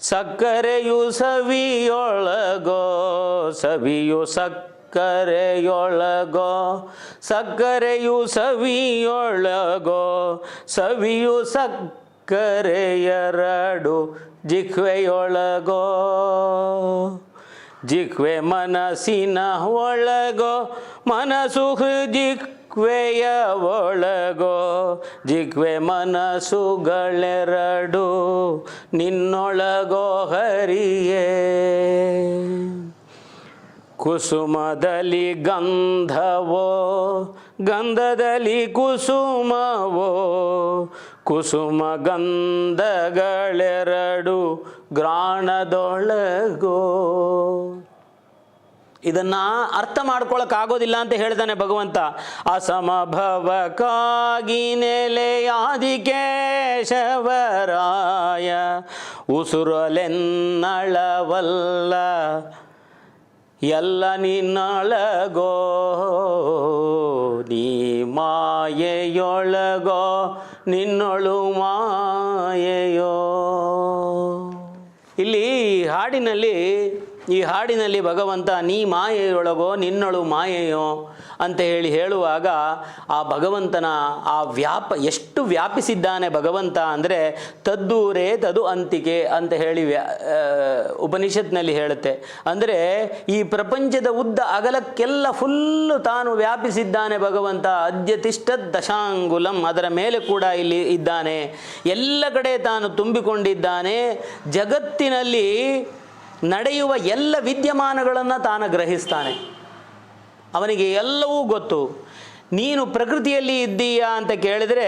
Speaker 1: ಸಕ್ಕರೆಯು ಸವಿಯೊಳಗೋ. ಸವಿಯು ಸಕ್ಕರೆಯೊಳಗೋ, ಸಕ್ಕರೆಯು ಸವಿಯೊಳಗೋ. ಸವಿಯು ಸಕ್ಕರೆಯರಡು ಜಿಹ್ವೆಯೊಳಗೋ ಜಿಹ್ವೆ ಮನಸ್ಸಿನ ಒಳಗೋ, ಮನಸ್ಸು ಜಿಹ್ವೆಯ ಒಳಗೋ ಜಿಹ್ವೆ ಮನಸ್ಸುಗಳೆರಡು ನಿನ್ನೊಳಗೋ ಹರಿಯೇ. ಕುಸುಮದಲ್ಲಿ ಗಂಧವೋ, ಗಂಧದಲ್ಲಿ ಕುಸುಮವೋ ಕುಸುಮ ಗಂಧಗಳೆರಡು ಗ್ರಾಣದೊಳಗೋ. ಇದನ್ನ ಅರ್ಥ ಮಾಡ್ಕೊಳಕ್ಕಾಗೋದಿಲ್ಲ ಅಂತ ಹೇಳ್ತಾನೆ ಭಗವಂತ. ಅಸಮಭವಕ್ಕಾಗಿ ನೆಲೆಯಾದಿ ಕೇಶವರಾಯ ಉಸುರಲೆನ್ನಳವಲ್ಲ ಎಲ್ಲ ನಿನ್ನೊಳಗೋ, ನೀ ಮಾಯೆಯೊಳಗೋ, ನಿನ್ನೊಳು ಮಾಯೆಯೋ. ಇಲ್ಲಿ ಹಾಡಿನಲ್ಲಿ, ಈ ಹಾಡಿನಲ್ಲಿ ಭಗವಂತ ನೀ ಮಾಯೆಯೊಳಗೋ, ನಿನ್ನೊಳು ಮಾಯೆಯೋ. ಅಂತ ಹೇಳಿ ಹೇಳುವಾಗ ಆ ಭಗವಂತನ ಆ ವ್ಯಾಪ, ಎಷ್ಟು ವ್ಯಾಪಿಸಿದ್ದಾನೆ ಭಗವಂತ ಅಂದರೆ ತದ್ದೂರೇ ತದು ಅಂತಿಕೆ ಅಂತ ಹೇಳಿ ವ್ಯಾ ಉಪನಿಷತ್ನಲ್ಲಿ ಹೇಳುತ್ತೆ. ಅಂದರೆ ಈ ಪ್ರಪಂಚದ ಉದ್ದ ಅಗಲಕ್ಕೆಲ್ಲ ಫುಲ್ಲು ತಾನು ವ್ಯಾಪಿಸಿದ್ದಾನೆ ಭಗವಂತ ಅದ್ಯತಿಷ್ಠ ದಶಾಂಗುಲಂ, ಅದರ ಮೇಲೆ ಕೂಡ ಇಲ್ಲಿ ಇದ್ದಾನೆ. ಎಲ್ಲ ಕಡೆ ತಾನು ತುಂಬಿಕೊಂಡಿದ್ದಾನೆ. ಜಗತ್ತಿನಲ್ಲಿ ನಡೆಯುವ ಎಲ್ಲ ವಿದ್ಯಮಾನಗಳನ್ನು ತಾನು ಗ್ರಹಿಸ್ತಾನೆ. ಅವನಿಗೆ ಎಲ್ಲವೂ ಗೊತ್ತು. ನೀನು ಪ್ರಕೃತಿಯಲ್ಲಿ ಇದ್ದೀಯಾ ಅಂತ ಕೇಳಿದರೆ,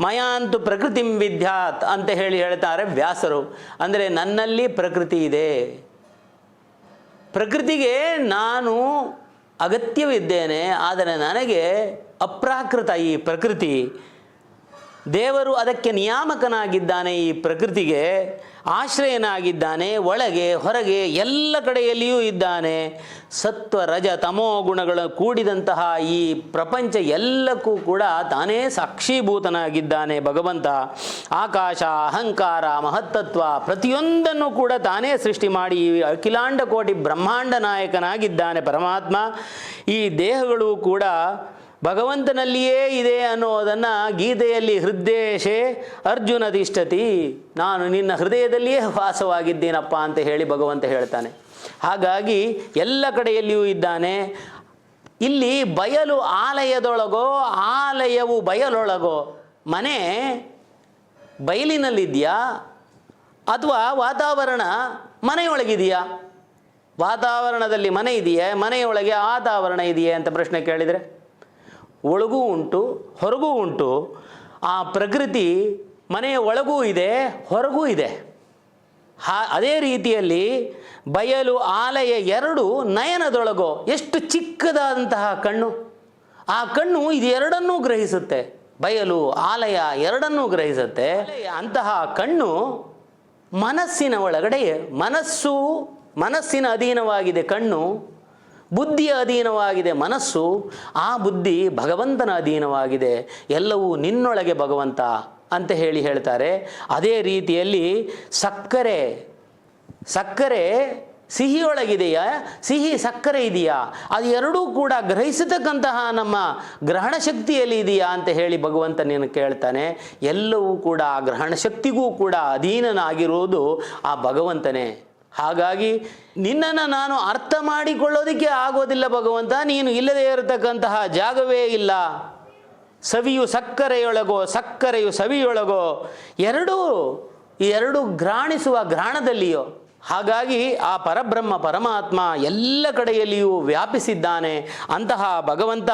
Speaker 1: ಮಯಾಂತು ಪ್ರಕೃತಿಂ ವಿದ್ಯಾತ್ ಅಂತ ಹೇಳಿ ಹೇಳ್ತಾರೆ ವ್ಯಾಸರು. ಅಂದರೆ ನನ್ನಲ್ಲಿ ಪ್ರಕೃತಿ ಇದೆ. ಪ್ರಕೃತಿಗೆ ನಾನು ಅಗತ್ಯವಿದ್ದೇನೆ, ಆದರೆ ನನಗೆ ಅಪ್ರಾಕೃತ ಈ ಪ್ರಕೃತಿ. ದೇವರು ಅದಕ್ಕೆ ನಿಯಾಮಕನಾಗಿದ್ದಾನೆ ಈ ಪ್ರಕೃತಿಗೆ. ಆಶ್ರಯನಾಗಿದ್ದಾನೆ, ಒಳಗೆ, ಹೊರಗೆ, ಎಲ್ಲ ಕಡೆಯಲ್ಲಿಯೂ ಇದ್ದಾನೆ. ಸತ್ವ, ರಜ, ತಮೋ ಗುಣಗಳ ಕೂಡಿದಂತಹ ಈ ಪ್ರಪಂಚ ಎಲ್ಲಕ್ಕೂ ಕೂಡ ತಾನೇ ಸಾಕ್ಷೀಭೂತನಾಗಿದ್ದಾನೆ ಭಗವಂತ. ಆಕಾಶ, ಅಹಂಕಾರ, ಮಹತ್ತತ್ವ ಪ್ರತಿಯೊಂದನ್ನು ಕೂಡ ತಾನೇ ಸೃಷ್ಟಿ ಮಾಡಿ ಈ ಅಖಿಲಾಂಡ ಕೋಟಿ ಬ್ರಹ್ಮಾಂಡ ನಾಯಕನಾಗಿದ್ದಾನೆ ಪರಮಾತ್ಮ. ಈ ದೇಹಗಳು ಕೂಡ ಭಗವಂತನಲ್ಲಿಯೇ ಇದೆ ಅನ್ನೋದನ್ನು ಗೀತೆಯಲ್ಲಿ ಹೃದಯೇಶೇ ಅರ್ಜುನ ತಿಷ್ಠತಿ ನಾನು ನಿನ್ನ ಹೃದಯದಲ್ಲಿಯೇ ವಾಸವಾಗಿದ್ದೇನಪ್ಪ ಅಂತ ಹೇಳಿ ಭಗವಂತ ಹೇಳ್ತಾನೆ. ಹಾಗಾಗಿ ಎಲ್ಲ ಕಡೆಯಲ್ಲಿಯೂ ಇದ್ದಾನೆ. ಇಲ್ಲಿ ಬಯಲು ಆಲಯದೊಳಗೋ ಆಲಯವು ಬಯಲೊಳಗೋ ಮನೆ ಬಯಲಿನಲ್ಲಿದೆಯಾ ಅಥವಾ ವಾತಾವರಣ ಮನೆಯೊಳಗಿದೆಯಾ? ವಾತಾವರಣದಲ್ಲಿ ಮನೆ ಇದೆಯೇ? ಮನೆಯೊಳಗೆ ವಾತಾವರಣ ಇದೆಯೇ ಅಂತ ಪ್ರಶ್ನೆ ಕೇಳಿದರೆ? ಒಳಗೂ ಉಂಟು, ಹೊರಗೂ ಉಂಟು. ಆ ಪ್ರಕೃತಿ ಮನೆಯ ಒಳಗೂ ಇದೆ, ಹೊರಗೂ ಇದೆ. ಹಾ, ಅದೇ ರೀತಿಯಲ್ಲಿ ಬಯಲು, ಆಲಯ ಎರಡು ನಯನದೊಳಗೋ, ಎಷ್ಟು ಚಿಕ್ಕದಾದಂತಹ ಕಣ್ಣು. ಆ ಕಣ್ಣು ಇದೆರಡನ್ನೂ ಗ್ರಹಿಸುತ್ತೆ. ಬಯಲು, ಆಲಯ ಎರಡನ್ನೂ ಗ್ರಹಿಸುತ್ತೆ. ಅಂತಹ ಕಣ್ಣು ಮನಸ್ಸಿನ ಒಳಗಡೆ, ಮನಸ್ಸು ಮನಸ್ಸಿನ ಅಧೀನವಾಗಿದೆ ಕಣ್ಣು. ಬುದ್ಧಿಯ ಅಧೀನವಾಗಿದೆ ಮನಸ್ಸು, ಆ ಬುದ್ಧಿ ಭಗವಂತನ ಅಧೀನವಾಗಿದೆ, ಎಲ್ಲವೂ ನಿನ್ನೊಳಗೆ ಭಗವಂತ ಅಂತ ಹೇಳಿ ಹೇಳ್ತಾರೆ. ಅದೇ ರೀತಿಯಲ್ಲಿ ಸಕ್ಕರೆ ಸಕ್ಕರೆ ಸಿಹಿಯೊಳಗಿದೆಯಾ? ಸಿಹಿ ಸಕ್ಕರೆ ಇದೆಯಾ? ಅದು ಎರಡೂ ಕೂಡ ಗ್ರಹಿಸತಕ್ಕಂತಹ ನಮ್ಮ ಗ್ರಹಣ ಶಕ್ತಿಯಲ್ಲಿ ಇದೆಯಾ ಅಂತ ಹೇಳಿ ಭಗವಂತ ನೀನು ಕೇಳ್ತಾನೆ. ಎಲ್ಲವೂ ಕೂಡ ಆ ಗ್ರಹಣ ಶಕ್ತಿಗೂ ಕೂಡ ಅಧೀನನಾಗಿರುವುದು ಆ ಭಗವಂತನೇ. ಹಾಗಾಗಿ ನಿನ್ನನ್ನು ನಾನು ಅರ್ಥ ಮಾಡಿಕೊಳ್ಳೋದಕ್ಕೆ ಆಗೋದಿಲ್ಲ ಭಗವಂತ, ನೀನು ಇಲ್ಲದೇ ಇರತಕ್ಕಂತಹ ಜಾಗವೇ ಇಲ್ಲ. ಸವಿಯು ಸಕ್ಕರೆಯೊಳಗೋ, ಸಕ್ಕರೆಯು ಸವಿಯೊಳಗೋ, ಎರಡೂ, ಎರಡು ಗ್ರಾಣಿಸುವ ಗ್ರಾಣದಲ್ಲಿಯೋ. ಹಾಗಾಗಿ ಆ ಪರಬ್ರಹ್ಮ ಪರಮಾತ್ಮ ಎಲ್ಲ ಕಡೆಯಲ್ಲಿಯೂ ವ್ಯಾಪಿಸಿದ್ದಾನೆ. ಅಂತಹ ಭಗವಂತ,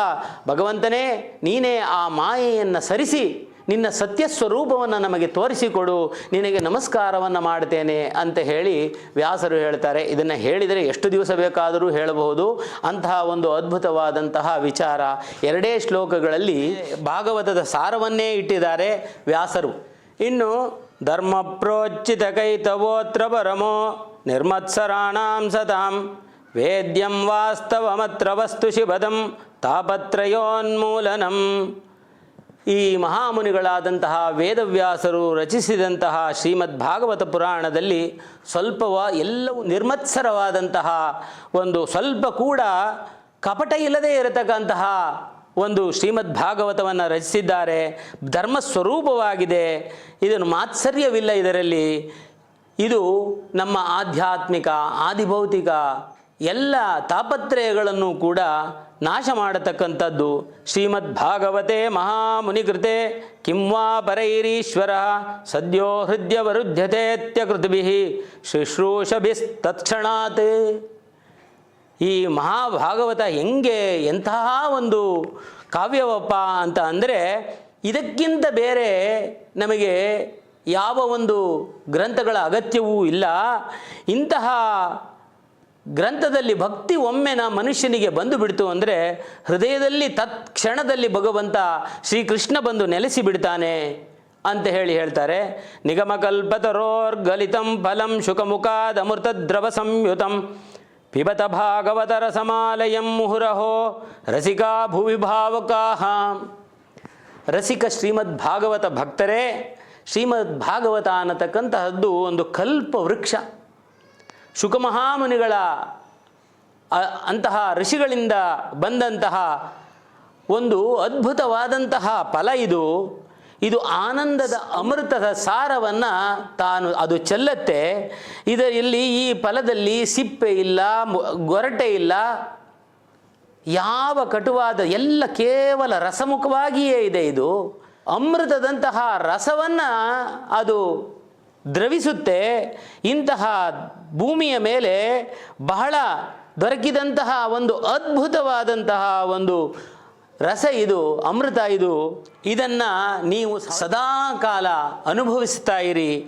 Speaker 1: ಭಗವಂತನೇ, ನೀನೇ ಆ ಮಾಯೆಯನ್ನು ಸರಿಸಿ. ನಿನ್ನ ಸತ್ಯ ಸ್ವರೂಪವನ್ನು ನಮಗೆ ತೋರಿಸಿಕೊಡು, ನಿನಗೆ ನಮಸ್ಕಾರವನ್ನು ಮಾಡ್ತೇನೆ ಅಂತ ಹೇಳಿ ವ್ಯಾಸರು ಹೇಳ್ತಾರೆ. ಇದನ್ನು ಹೇಳಿದರೆ ಎಷ್ಟು ದಿವಸ ಬೇಕಾದರೂ ಹೇಳಬಹುದು. ಅಂತಹ ಒಂದು ಅದ್ಭುತವಾದಂತಹ ವಿಚಾರ ಎರಡೇ ಶ್ಲೋಕಗಳಲ್ಲಿ ಭಾಗವತದ ಸಾರವನ್ನೇ ಇಟ್ಟಿದ್ದಾರೆ ವ್ಯಾಸರು. ಇನ್ನು, ಧರ್ಮ ಪ್ರೋಚಿತ ಕೈತವೋತ್ರ ಪರಮೋ ನಿರ್ಮತ್ಸರಾಣಾಂ ಸತಾಂ, ವೇದ್ಯಂ ವಾಸ್ತವಮತ್ರ ವಸ್ತು ಶಿವದಂ ತಾಪತ್ರಯೋನ್ಮೂಲನಂ. ಈ ಮಹಾಮುನಿಗಳಾದಂತಹ ವೇದವ್ಯಾಸರು ರಚಿಸಿದಂತಹ ಶ್ರೀಮದ್ ಭಾಗವತ ಪುರಾಣದಲ್ಲಿ ಸ್ವಲ್ಪವ ಎಲ್ಲವೂ ನಿರ್ಮತ್ಸರವಾದಂತಹ ಒಂದು ಸ್ವಲ್ಪ ಕೂಡ ಕಪಟ ಇಲ್ಲದೇ ಇರತಕ್ಕಂತಹ ಒಂದು ಶ್ರೀಮದ್ ಭಾಗವತವನ್ನು ರಚಿಸಿದ್ದಾರೆ. ಧರ್ಮ ಸ್ವರೂಪವಾಗಿದೆ ಇದನ್ನು ಮಾತ್ಸರ್ಯವಿಲ್ಲ ಇದರಲ್ಲಿ. ಇದು ನಮ್ಮ ಆಧ್ಯಾತ್ಮಿಕ, ಆದಿಭೌತಿಕ ಎಲ್ಲ ತಾಪತ್ರಯಗಳನ್ನು ಕೂಡ ನಾಶ ಮಾಡತಕ್ಕಂಥದ್ದು. ಶ್ರೀಮದ್ ಭಾಗವತೆ ಮಹಾಮುನಿಕೃತೆ ಕಿಂವಾ ಪರೈರೀಶ್ವರ ಸದ್ಯೋ ಹೃದಯವರುಧ್ಯತೆತ್ಯಕೃತಿಭಿ ಶುಶ್ರೂಷಭಿಸ್ತತ್ಕ್ಷಣಾತ್. ಈ ಮಹಾಭಾಗವತ ಹೆಂಗೆ ಎಂತಹ ಒಂದು ಕಾವ್ಯವಪ್ಪ ಅಂತ ಅಂದರೆ ಇದಕ್ಕಿಂತ ಬೇರೆ ನಮಗೆ ಯಾವ ಒಂದು ಗ್ರಂಥಗಳ ಅಗತ್ಯವೂ ಇಲ್ಲ. ಇಂತಹ ಗ್ರಂಥದಲ್ಲಿ ಭಕ್ತಿ ಒಮ್ಮೆ ನಾ ಮನುಷ್ಯನಿಗೆ ಬಂದು ಬಿಡ್ತು ಅಂದರೆ ಹೃದಯದಲ್ಲಿ ತತ್ಕ್ಷಣದಲ್ಲಿ ಭಗವಂತ ಶ್ರೀಕೃಷ್ಣ ಬಂದು ನೆಲೆಸಿ ಬಿಡ್ತಾನೆ ಅಂತ ಹೇಳಿ ಹೇಳ್ತಾರೆ. ನಿಗಮಕಲ್ಪತರೋರ್ಗಲಿತಂ ಫಲಂ ಶುಕಮುಖಾದ ಅಮೃತದ್ರವ ಸಂಯುತಂ. ಪಿಬತ ಭಾಗವತರ ಸಮಾಲಯಂ ಮುಹುರಹೋ ರಸಿಕಾ ಭುವಿ ಭಾವಕಾಹ. ರಸಿಕ ಶ್ರೀಮದ್ ಭಾಗವತ ಭಕ್ತರೇ, ಶ್ರೀಮದ್ ಭಾಗವತ ಅನ್ನತಕ್ಕಂತಹದ್ದು ಒಂದು ಕಲ್ಪ ವೃಕ್ಷ ಶುಕಮಹಾಮುನಿಗಳ ಅಂತಹ ಋಷಿಗಳಿಂದ ಬಂದಂತಹ ಒಂದು ಅದ್ಭುತವಾದಂತಹ ಫಲ ಇದು. ಇದು ಆನಂದದ ಅಮೃತದ ಸಾರವನ್ನು ತಾನು ಅದು ಚೆಲ್ಲತ್ತೆ. ಇದರಲ್ಲಿ ಈ ಫಲದಲ್ಲಿ ಸಿಪ್ಪೆ ಇಲ್ಲ ಗೊರಟೆ ಇಲ್ಲ, ಯಾವ ಕಟುವಾದ ಎಲ್ಲ ಕೇವಲ ರಸಮುಖವಾಗಿಯೇ ಇದೆ ಇದು. ಅಮೃತದಂತಹ ರಸವನ್ನು ಅದು ದ್ರವಿಸುತ್ತೆ, ಇಂತಹ ಭೂಮಿಯ ಮೇಲೆ ಬಹಳ ದೊರಕಿದಂತಹ ಒಂದು ಅದ್ಭುತವಾದಂತಹ ಒಂದು ರಸ ಇದು, ಅಮೃತ ಇದು, ಇದನ್ನು ನೀವು ಸದಾ ಕಾಲ ಅನುಭವಿಸ್ತಾ ಇರಿ.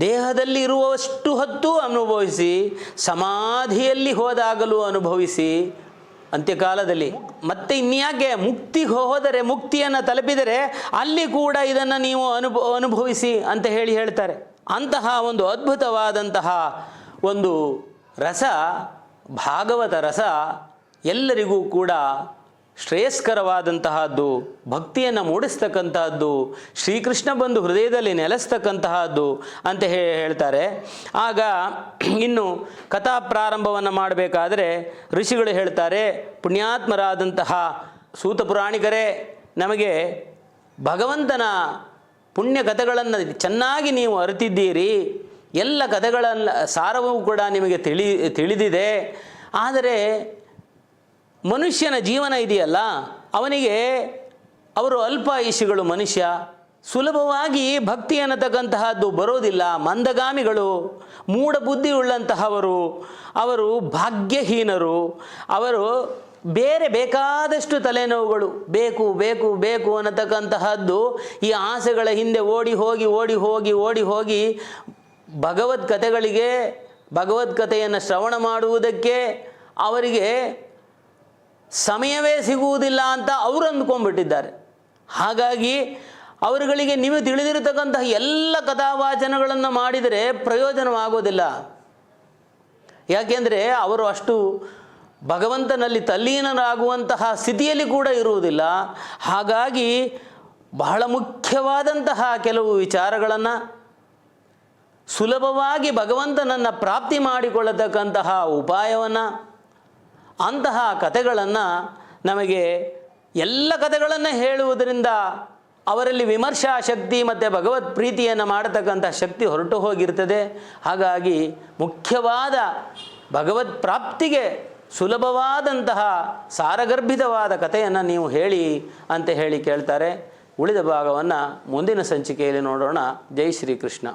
Speaker 1: ದೇಹದಲ್ಲಿ ಇರುವಷ್ಟು ಹೊತ್ತು ಅನುಭವಿಸಿ, ಸಮಾಧಿಯಲ್ಲಿ ಹೋದಾಗಲೂ ಅನುಭವಿಸಿ, ಅಂತ್ಯಕಾಲದಲ್ಲಿ. ಮತ್ತೆ ಇನ್ಯಾಕೆ? ಮುಕ್ತಿ ಹೋದರೆ ಮುಕ್ತಿಯನ್ನು ತಲುಪಿದರೆ ಅಲ್ಲಿ ಕೂಡ ಇದನ್ನು ನೀವು ಅನುಭ, ಅನುಭವಿಸಿ ಅಂತ ಹೇಳಿ ಹೇಳ್ತಾರೆ. ಅಂತಹ ಒಂದು ಅದ್ಭುತವಾದಂತಹ ಒಂದು ರಸ, ಭಾಗವತ ರಸ ಎಲ್ಲರಿಗೂ ಕೂಡ ಶ್ರೇಯಸ್ಕರವಾದಂತಹದ್ದು, ಭಕ್ತಿಯನ್ನು ಮೂಡಿಸ್ತಕ್ಕಂತಹದ್ದು, ಶ್ರೀಕೃಷ್ಣ ಬಂದು ಹೃದಯದಲ್ಲಿ ನೆಲೆಸ್ತಕ್ಕಂತಹದ್ದು ಅಂತ ಹೇಳ್ತಾರೆ. ಆಗ ಇನ್ನು ಕಥಾ ಪ್ರಾರಂಭವನ್ನು ಮಾಡಬೇಕಾದರೆ ಋಷಿಗಳು ಹೇಳ್ತಾರೆ, ಪುಣ್ಯಾತ್ಮರಾದಂತಹ ಸೂತ ಪುರಾಣಿಕರೇ, ನಮಗೆ ಭಗವಂತನ ಪುಣ್ಯ ಕಥೆಗಳನ್ನು ಚೆನ್ನಾಗಿ ನೀವು ಅರಿತಿದ್ದೀರಿ. ಎಲ್ಲ ಕಥೆಗಳಲ್ಲ ಸಾರವೂ ಕೂಡ ನಿಮಗೆ ತಿಳಿ, ತಿಳಿದಿದೆ. ಆದರೆ ಮನುಷ್ಯನ ಜೀವನ ಇದೆಯಲ್ಲ, ಅವನಿಗೆ ಅವರು ಅಲ್ಪಾಯುಷಿಗಳು ಮನುಷ್ಯ. ಸುಲಭವಾಗಿ ಭಕ್ತಿ ಅನ್ನತಕ್ಕಂತಹದ್ದು ಬರೋದಿಲ್ಲ. ಮಂದಗಾಮಿಗಳು ಮೂಢ ಬುದ್ಧಿ ಉಳ್ಳಂತಹವರು, ಅವರು ಭಾಗ್ಯಹೀನರು. ಅವರು ಬೇರೆ ಬೇಕಾದಷ್ಟು ತಲೆನೋವುಗಳು. ಬೇಕು ಬೇಕು ಬೇಕು ಅನ್ನತಕ್ಕಂತಹದ್ದು ಈ ಆಸೆಗಳ ಹಿಂದೆ ಓಡಿ ಹೋಗಿ ಓಡಿ ಹೋಗಿ ಓಡಿ ಹೋಗಿ ಭಗವದ್ ಕಥೆಗಳಿಗೆ ಭಗವದ್ಗತೆಯನ್ನು ಶ್ರವಣ ಮಾಡುವುದಕ್ಕೆ ಅವರಿಗೆ ಸಮಯವೇ ಸಿಗುವುದಿಲ್ಲ ಅಂತ ಅವರು ಅಂದ್ಕೊಂಡ್ಬಿಟ್ಟಿದ್ದಾರೆ. ಹಾಗಾಗಿ ಅವರುಗಳಿಗೆ ನೀವು ತಿಳಿದಿರತಕ್ಕಂತಹ ಎಲ್ಲ ಕಥಾವಾಚನಗಳನ್ನು ಮಾಡಿದರೆ ಪ್ರಯೋಜನವಾಗೋದಿಲ್ಲ. ಯಾಕೆಂದರೆ ಅವರು ಅಷ್ಟು ಭಗವಂತನಲ್ಲಿ ತಲ್ಲೀನರಾಗುವಂತಹ ಸ್ಥಿತಿಯಲ್ಲಿ ಕೂಡ ಇರುವುದಿಲ್ಲ. ಹಾಗಾಗಿ ಬಹಳ ಮುಖ್ಯವಾದಂತಹ ಕೆಲವು ವಿಚಾರಗಳನ್ನು ಸುಲಭವಾಗಿ ಭಗವಂತನನ್ನು ಪ್ರಾಪ್ತಿ ಮಾಡಿಕೊಳ್ಳತಕ್ಕಂತಹ ಉಪಾಯವನ್ನು, ಅಂತಹ ಕಥೆಗಳನ್ನು ನಮಗೆ ಎಲ್ಲ ಕಥೆಗಳನ್ನು ಹೇಳುವುದರಿಂದ ಅವರಲ್ಲಿ ವಿಮರ್ಶಾ ಶಕ್ತಿ ಮತ್ತು ಭಗವತ್ ಪ್ರೀತಿಯನ್ನು ಮಾಡತಕ್ಕಂಥ ಶಕ್ತಿ ಹೊರಟು ಹೋಗಿರ್ತದೆ. ಹಾಗಾಗಿ ಮುಖ್ಯವಾದ ಭಗವತ್ ಪ್ರಾಪ್ತಿಗೆ ಸುಲಭವಾದಂತಹ ಸಾರಗರ್ಭಿತವಾದ ಕಥೆಯನ್ನು ನೀವು ಹೇಳಿ ಅಂತ ಹೇಳಿ ಕೇಳ್ತಾರೆ. ಉಳಿದ ಭಾಗವನ್ನು ಮುಂದಿನ ಸಂಚಿಕೆಯಲ್ಲಿ ನೋಡೋಣ. ಜೈ ಶ್ರೀಕೃಷ್ಣ.